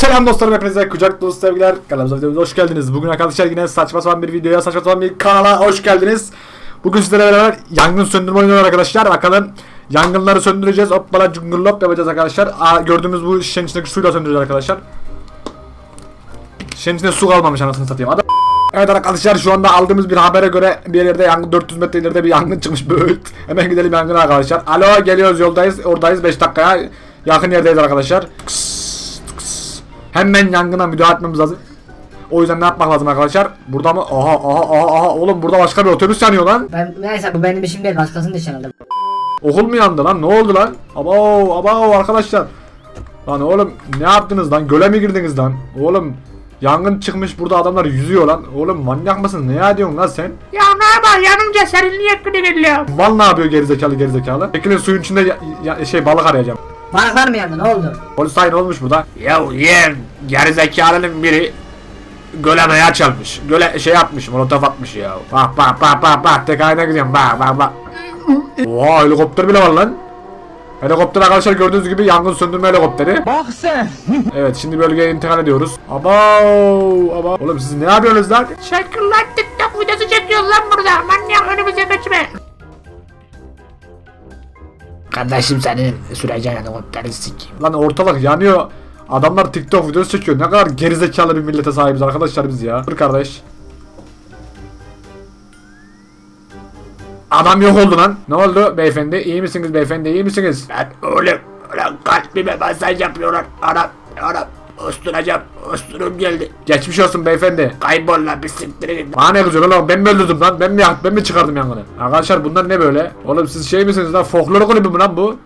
Selam dostlarım hepinize kucak dolusu sevgiler. Kanalımıza videomuza hoş geldiniz. Bugün arkadaşlar yine saçma sapan bir videoya, saçma sapan bir kanala hoş geldiniz. Bugün sizlerle beraber yangın söndürme oynuyoruz arkadaşlar. Bakalım yangınları söndüreceğiz. Hoppala cungurlop yapacağız arkadaşlar. Aa, gördüğümüz bu şişenin içindeki suyla söndüreceğiz arkadaşlar. Şişenin içinde su kalmamış anasını satayım. Adam Evet arkadaşlar şu anda aldığımız bir habere göre bir yerde yangın 400 metre ileride bir yangın çıkmış böyle. Hemen gidelim yangına arkadaşlar. Alo geliyoruz yoldayız oradayız 5 dakikaya yakın yerdeyiz arkadaşlar. Kıs. Hemen yangına müdahale etmemiz lazım. O yüzden ne yapmak lazım arkadaşlar? Burada mı? Aha aha aha aha oğlum burada başka bir otobüs yanıyor lan. Ben neyse bu benim işim değil başkasının işi herhalde. Okul mu yandı lan? Ne oldu lan? Abo abo arkadaşlar. Lan oğlum ne yaptınız lan? Göle mi girdiniz lan? Oğlum yangın çıkmış burada adamlar yüzüyor lan. Oğlum manyak mısın? Ne diyorsun lan sen? Ya ne yapar yanınca serinliğe geliyor. Mal ne yapıyor gerizekalı gerizekalı? Çekilin suyun içinde ya- ya- şey balık arayacağım. Balıklar mı yandı ne oldu? Polis aynı olmuş burada. Ya yeğen gerizekalının biri göle maya çalmış. Göle şey atmış molotof atmış ya. Bak bak bak bak bak tek ayna gidiyorum bak bak bak. Oha helikopter bile var lan. Helikopter arkadaşlar gördüğünüz gibi yangın söndürme helikopteri. Bak sen. Evet şimdi bölgeye intikal ediyoruz. Abav abav. Oğlum siz ne yapıyorsunuz lan? TikTok videosu çekiyor lan burada. Manyak önümüze geçme. Kardeşim senin süreceğin helikopteri sikeyim. Lan ortalık yanıyor. Adamlar TikTok videosu çekiyor. Ne kadar gerizekalı bir millete sahibiz arkadaşlar biz ya. Dur kardeş. Adam yok oldu lan. Ne oldu beyefendi? İyi misiniz beyefendi? İyi misiniz? Lan oğlum ulan kalbime masaj yapıyorlar. Anam anam usturacağım. Usturum geldi. Geçmiş olsun beyefendi. Kaybol lan bir siktir git. Bana ne kızıyorsun oğlum? Ben mi öldürdüm lan? Ben mi yak- ben mi çıkardım yangını? Arkadaşlar bunlar ne böyle? Oğlum siz şey misiniz lan? Folklor kulübü mü lan bu?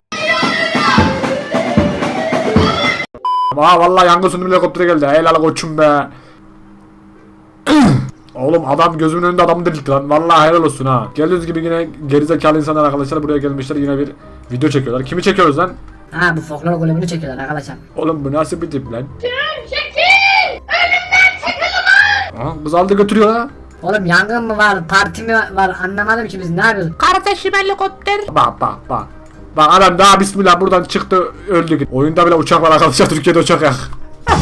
Aa vallahi yangın söndürme helikopteri geldi. Helal koçum be. Oğlum adam gözümün önünde adamı diriltti lan. Vallahi helal olsun ha. Gördüğünüz gibi yine gerizekalı insanlar arkadaşlar buraya gelmişler yine bir video çekiyorlar. Kimi çekiyoruz lan? Ha bu folklor kulübünü çekiyorlar arkadaşlar. Oğlum bu nasıl bir tip lan? Çekil! Önümden çekil Aha kız aldı götürüyor ha. Oğlum yangın mı var parti mi var anlamadım ki biz ne yapıyoruz? Kardeşim helikopter. Bak bak bak. Bak adam daha bismillah buradan çıktı öldü. Oyunda bile uçak var arkadaşlar Türkiye'de uçak yok.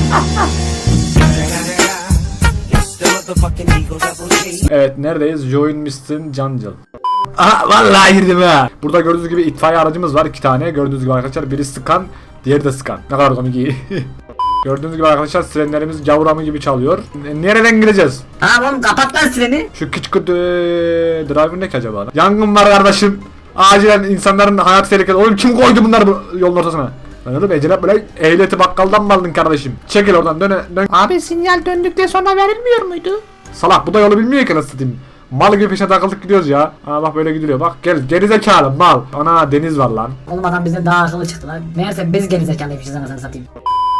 evet neredeyiz? Join Mr. Jungle. Aha vallahi girdim ha. Burada gördüğünüz gibi itfaiye aracımız var iki tane. Gördüğünüz gibi arkadaşlar biri sıkan, diğeri de sıkan. Ne kadar komik iyi. Gördüğünüz gibi arkadaşlar sirenlerimiz gavramı gibi çalıyor. E, Nereden gireceğiz? Ha oğlum kapat lan sireni. Şu küçük kutu driver ne ki acaba? lan? Yangın var kardeşim. Acilen insanların hayat tehlikeli. Oğlum kim koydu bunları bu yolun ortasına? Lan oğlum Ecelet böyle ehliyeti bakkaldan mı aldın kardeşim? Çekil oradan dön dön. Abi sinyal döndükten sonra verilmiyor muydu? Salak bu da yolu bilmiyor ki nasıl satayım. Mal gibi peşine takıldık gidiyoruz ya. Aa bak böyle gidiliyor bak gel gerizekalı mal. Ana deniz var lan. Oğlum adam bize daha akıllı çıktı lan. Meğerse biz gerizekalıymışız anasını satayım.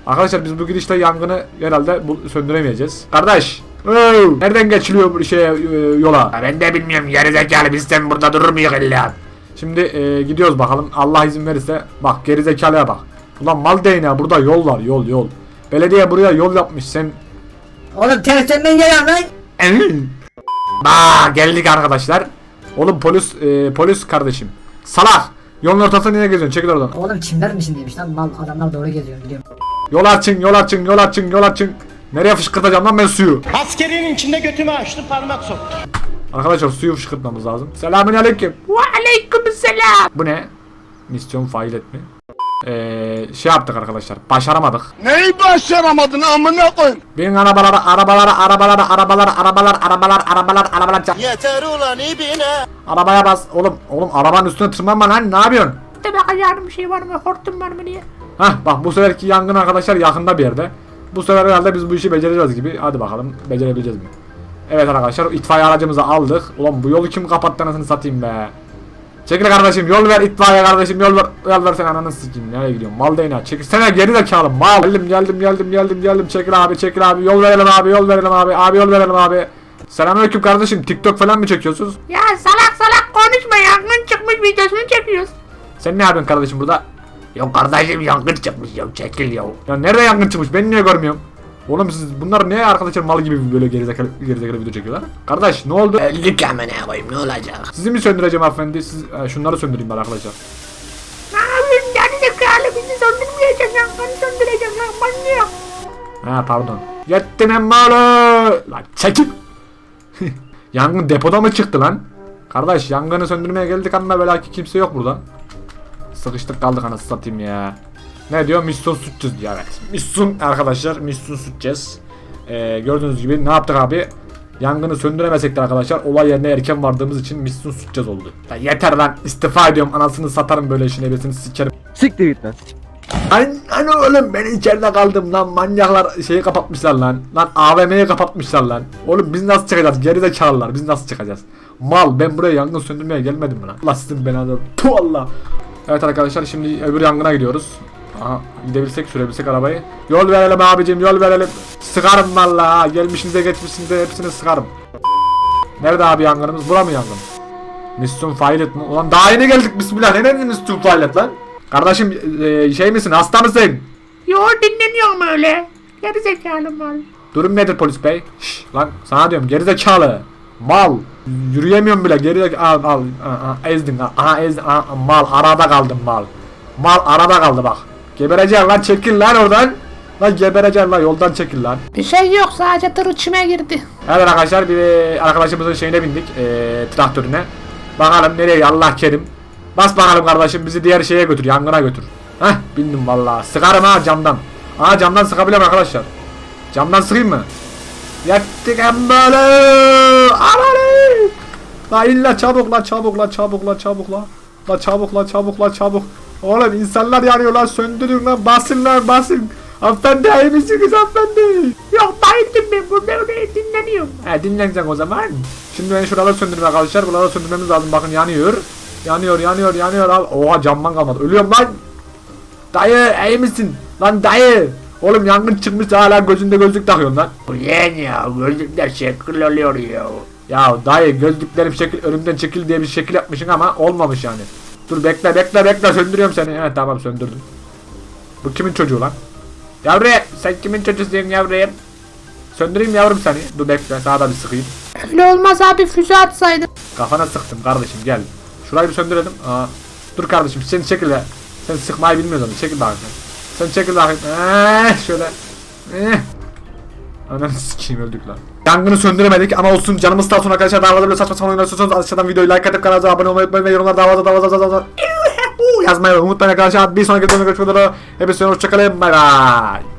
Arkadaşlar biz bu gidişle yangını herhalde bu, söndüremeyeceğiz. Kardeş. Oo, nereden geçiliyor bu şeye e, yola? Ya ben de bilmiyorum gerizekalı biz sen burada durur muyuz illa? Şimdi e, gidiyoruz bakalım. Allah izin verirse. Bak gerizekalıya bak. Ulan mal değneği burada yol var yol yol. Belediye buraya yol yapmış sen. Oğlum ters dönmeyin geliyorum lan. Aa geldik arkadaşlar. Oğlum polis e, polis kardeşim. Salak. Yolun ortasında niye geziyorsun? Çekil oradan. Oğlum çimlerin içindeymiş lan mal adamlar doğru geziyor biliyorum. Yol açın yol açın yol açın yol açın. Nereye fışkırtacağım lan ben suyu? Askerinin içinde götümü açtı parmak soktu. Arkadaşlar suyu fışkırtmamız lazım. Selamünaleyküm. Ve aleyküm selam. Bu ne? Misyon fail etme. Eee şey yaptık arkadaşlar. Başaramadık. Neyi başaramadın amına koyayım? Benim arabalara, arabalara, arabalara, arabalara, arabalar, arabalar, arabalar, arabalar. Yeter ulan ibine. Arabaya bas. Oğlum, oğlum arabanın üstüne tırmanma lan. Ne yapıyorsun? De bakacağım bir şey var mı? Hortum var mı diye. Hah bak bu seferki yangın arkadaşlar yakında bir yerde. Bu sefer herhalde biz bu işi becereceğiz gibi. Hadi bakalım becerebileceğiz mi? Evet arkadaşlar itfaiye aracımızı aldık. Ulan bu yolu kim kapattı anasını satayım be. Çekil kardeşim yol ver itfaiye kardeşim yol ver yol ver sen ananı sikeyim nereye gidiyorsun mal değne çekilsene geri zekalı mal geldim geldim geldim geldim geldim çekil abi çekil abi yol verelim abi yol verelim abi abi yol verelim abi Selamünaleyküm kardeşim TikTok falan mı çekiyorsunuz? Ya salak salak konuşma yangın çıkmış videosunu çekiyoruz. Sen ne yapıyorsun kardeşim burada? Yok kardeşim yangın çıkmış ya çekil ya. Ya nerede yangın çıkmış? Ben niye görmüyorum? Oğlum siz bunlar ne arkadaşlar mal gibi böyle gerizekalı, gerizekalı video çekiyorlar? Kardeş ne oldu? Öldük amına koyayım ne olacak? Sizi mi söndüreceğim hanımefendi? Siz e, şunları söndüreyim ben arkadaşlar. Ne yapıyorsun gerizekalı bizi söndürmeyecek yangını söndürecek lan manyak. Ha pardon. Yettin emmalı. Lan çekil. Yangın depoda mı çıktı lan? Kardeş yangını söndürmeye geldik ama belki kimse yok burada. Sıkıştık kaldık anasını satayım ya. Ne diyor? Misyon süteceğiz diyor evet. Misyon arkadaşlar misyon süteceğiz. Ee, gördüğünüz gibi ne yaptık abi? Yangını söndüremesek de arkadaşlar olay yerine erken vardığımız için misyon süteceğiz oldu. Ya yeter lan istifa ediyorum anasını satarım böyle işin ebesini sikerim. Siktir git lan. Lan hani oğlum ben içeride kaldım lan manyaklar şeyi kapatmışlar lan. Lan AVM'yi kapatmışlar lan. Oğlum biz nasıl çıkacağız gerizekalılar biz nasıl çıkacağız? Mal ben buraya yangın söndürmeye gelmedim mi lan? Allah sizin belanı. Tu Allah. Evet arkadaşlar şimdi öbür yangına gidiyoruz. Aha gidebilsek sürebilsek arabayı. Yol verelim abicim yol verelim. Sıkarım valla. Gelmişinize geçmişinize hepsini sıkarım. Nerede abi yangınımız? Bura mı yangın? Misyon Filet mi? Ulan daha yeni geldik bismillah. Ne dedin Misyon Filet lan? Kardeşim e, şey misin hasta mısın? Yo dinleniyorum öyle. Geri zekalı mal. Durum nedir polis bey? Şş, lan sana diyorum gerizekalı. Mal. Yürüyemiyorum bile geri al al. Aha, ezdin ha. Aha ezdin. Aha, mal arada kaldım mal. Mal arada kaldı bak. Gebereceksin lan çekil lan oradan. Lan gebereceksin lan yoldan çekil lan. Bir şey yok sadece tır içime girdi. Evet arkadaşlar bir arkadaşımızın şeyine bindik. Eee traktörüne. Bakalım nereye Allah kerim. Bas bakalım kardeşim bizi diğer şeye götür yangına götür. Heh bindim vallahi. Sıkarım ha camdan. Aa camdan sıkabiliyorum arkadaşlar. Camdan sıkayım mı? Yettik böyle. Amanı. La illa çabuk la çabuk la çabuk la çabuk la. La çabuk la çabuk la çabuk. Oğlum insanlar yanıyor lan söndürün lan basın lan basın. Hanımefendi iyi misiniz hanımefendi? Yok bayıldım ben burada öyle dinleniyorum. He dinlenecek o zaman. Şimdi ben şuraları söndürme arkadaşlar. Buraları söndürmemiz lazım. Bakın yanıyor. Yanıyor yanıyor yanıyor abi. Oha camman kalmadı. Ölüyorum lan. Dayı iyi misin? Lan dayı. Oğlum yangın çıkmış hala gözünde gözlük takıyorsun lan. Ulan ya gözlükler şekil oluyor ya. Ya dayı gözlüklerim şekil önümden çekil diye bir şekil yapmışsın ama olmamış yani. Dur bekle bekle bekle söndürüyorum seni. Evet tamam söndürdüm. Bu kimin çocuğu lan? Yavru sen kimin çocuğusun yavrum? Söndüreyim yavrum seni. Dur bekle sana da bir sıkayım. Öyle olmaz abi füze atsaydın. Kafana sıktım kardeşim gel. Şurayı bir söndürelim. Aa. Dur kardeşim sen çekil de. Sen sıkmayı bilmiyorsun. Çekil bakayım. Sen çekil bakayım. Eee şöyle. Eee. Ananı sikeyim öldük lan. Yangını söndüremedik ama olsun canımız sağ olsun arkadaşlar. Fazla böyle saçma sapan oyunlar istiyorsanız aşağıdan videoyu like atıp kanalımıza abone olmayı unutmayın ve fazla daha fazla daha fazla yazmayı unutmayın arkadaşlar. Bir sonraki videoda görüşmek üzere. Hepinize hoşçakalın. Bay bay.